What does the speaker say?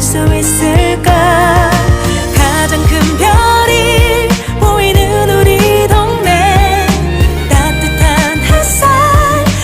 수 있을까?